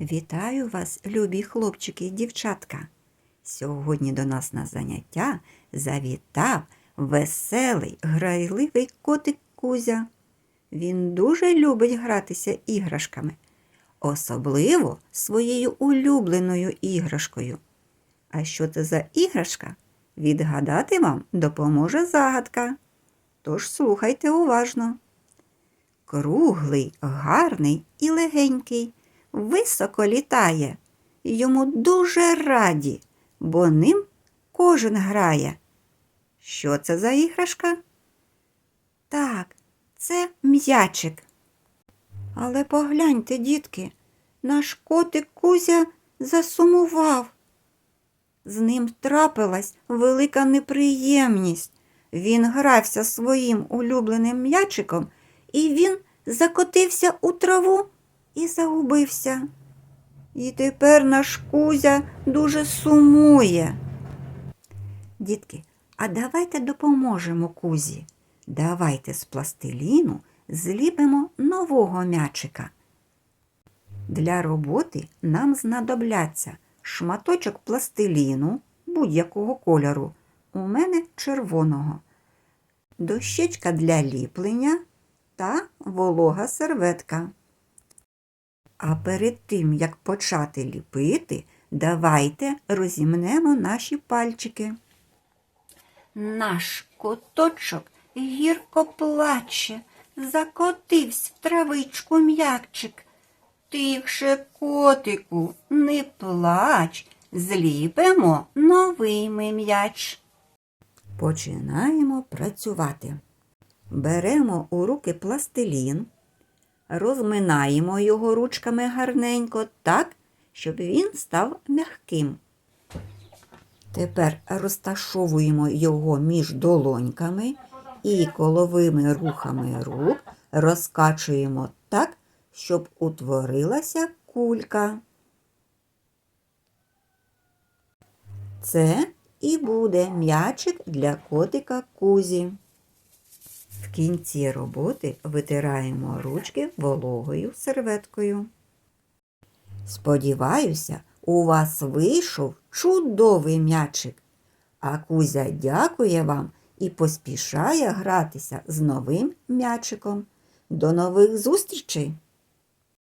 Вітаю вас, любі хлопчики і дівчатка. Сьогодні до нас на заняття завітав веселий, грайливий котик Кузя. Він дуже любить гратися іграшками, особливо своєю улюбленою іграшкою. А що це за іграшка? Відгадати вам допоможе загадка. Тож слухайте уважно. Круглий, гарний і легенький, високо літає. Йому дуже раді, бо ним кожен грає. Що це за іграшка? Так, це м'ячик. Але погляньте, дітки, наш котик Кузя засумував. З ним трапилась велика неприємність. Він грався своїм улюбленим м'ячиком, і він закотився у траву і загубився. І тепер наш Кузя дуже сумує. Дітки, а давайте допоможемо Кузі. Давайте з пластиліну зліпимо нового м'ячика. Для роботи нам знадобляться шматочок пластиліну будь-якого кольору. У мене червоного, дощечка для ліплення та волога серветка. А перед тим, як почати ліпити, давайте розімнемо наші пальчики. Наш коточок гірко плаче, закотився в травичку м'якчик. Тихше, котику, не плач, зліпимо новий ми м'яч. Починаємо працювати. Беремо у руки пластилін, розминаємо його ручками гарненько так, щоб він став м'яким. Тепер розташовуємо його між долоньками і коловими рухами рук розкачуємо так, щоб утворилася кулька. Це і буде м'ячик для котика Кузі. В кінці роботи витираємо ручки вологою серветкою. Сподіваюся, у вас вийшов чудовий м'ячик. А Кузя дякує вам і поспішає гратися з новим м'ячиком. До нових зустрічей!